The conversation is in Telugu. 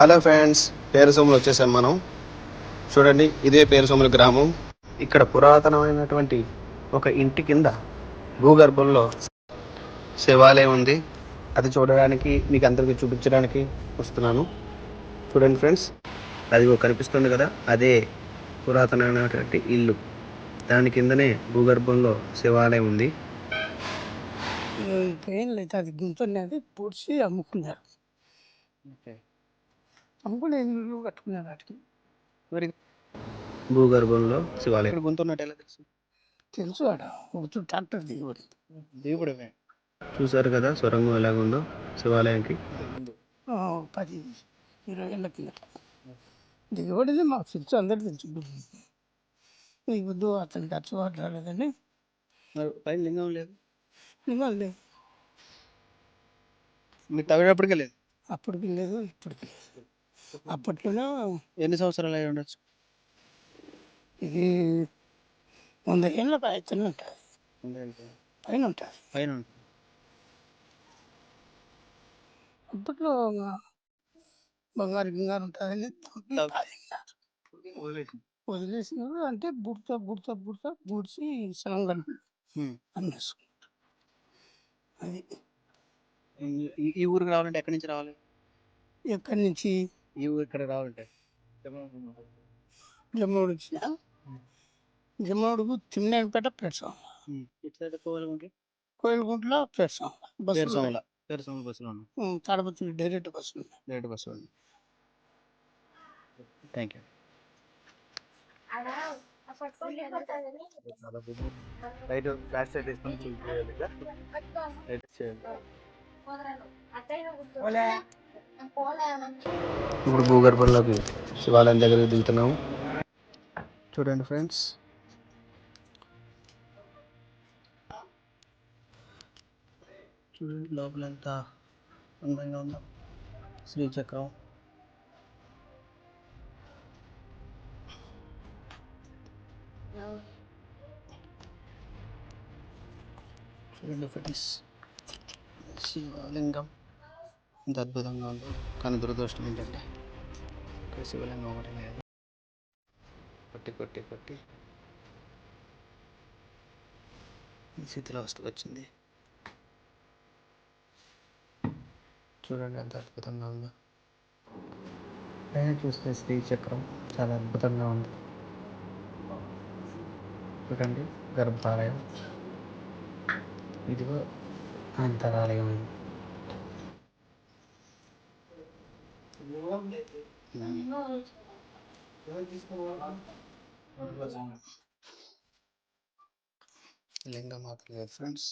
హలో ఫ్రెండ్స్ పేరుసోములు వచ్చేసాం మనం. చూడండి ఇదే పేరుసోముల గ్రామం. ఇక్కడ పురాతనమైనటువంటి ఒక ఇంటి కింద భూగర్భంలో శివాలయం ఉంది. అది చూడడానికి మీకు అందరికీ చూపించడానికి వస్తున్నాను. చూడండి ఫ్రెండ్స్ అది కనిపిస్తుంది కదా అదే పురాతనమైనటువంటి ఇల్లు. దాని కిందనే భూగర్భంలో శివాలయం ఉంది. ఏం లేదు అది గుంతున్నది పూడ్చి అమ్ముకున్నారు. అమ్ముకుని ఇల్లు కట్టుకున్నారు వాటికి మరి భూగర్భంలో శివాలయం. ఇక్కడ గుంతున్నట్టు ఎలా తెలుసు? తెలుసు ఆడ. ఒక ట్రాక్టర్ దిగుబడి దేవుడమే చూసారు కదా సొరంగం ఎలాగుందో శివాలయానికి ఆ, పది ఇరవై ఏళ్ళ కింద దిగుబడిది మాకు తెలుసు అందరు తెలుసు. ఈ బుద్ధు అతని ఖర్చు మరి పైన లింగం లేదు? నిజం లేదు. మీరు తవ్వేటప్పటికే లేదు? అప్పటికి లేదు ఇప్పటికి లేదు. అప్పట్లోనే ఎన్ని సంవత్సరాలు అయి ఉండొచ్చు? ఇది వంద ఏళ్ళ పైన ఉంటుంది పైన ఉంటుంది పైన అప్పట్లో బంగారు గింగారు ఉంటుందని. వదిలేసినారు అంటే బుడత బుడత బుడత బూడ్చి సనంగా అమ్మేసుకున్నారు అది. ఈ ఊరికి రావాలంటే ఎక్కడి నుంచి రావాలి? ఎక్కడి నుంచి? ఈ ఊరు ఇక్కడ రావాలంటే. జమ్మూడు వచ్చిన జమ్మూడుకు తిమ్మినేనిపేట ఇటు కోయిలగుంటలో పెడసాం బస్సు బస్సులో Tadipatri direct bus. Direct bus thank you right back side తీసుకొని చూపించాలి రైట్ చేయాలి ఇప్పుడు భూగర్భంలోకి శివాలయం దగ్గర దిగుతున్నాము. చూడండి ఫ్రెండ్స్. చూడండి లోపల ఎంత అందంగా ఉందో? శ్రీచక్రం. చూడండి ఫ్రెండ్స్. శివలింగం. ఎంత అద్భుతంగా ఉందో. కానీ దురదృష్టం ఏంటంటే ఇక్కడ శివలింగం ఒకటి లేదు. కొట్టి కొట్టి కొట్టి. వస్తూ వచ్చింది. చూడండి ఎంత అద్భుతంగా ఉందో. పైన చూస్తే శ్రీ చక్రం చాలా అద్భుతంగా ఉంది. చూడండి గర్భాలయం. ఇదిగో అంతరాలయం. లింగం మాత్రం లేదు ఫ్రెండ్స్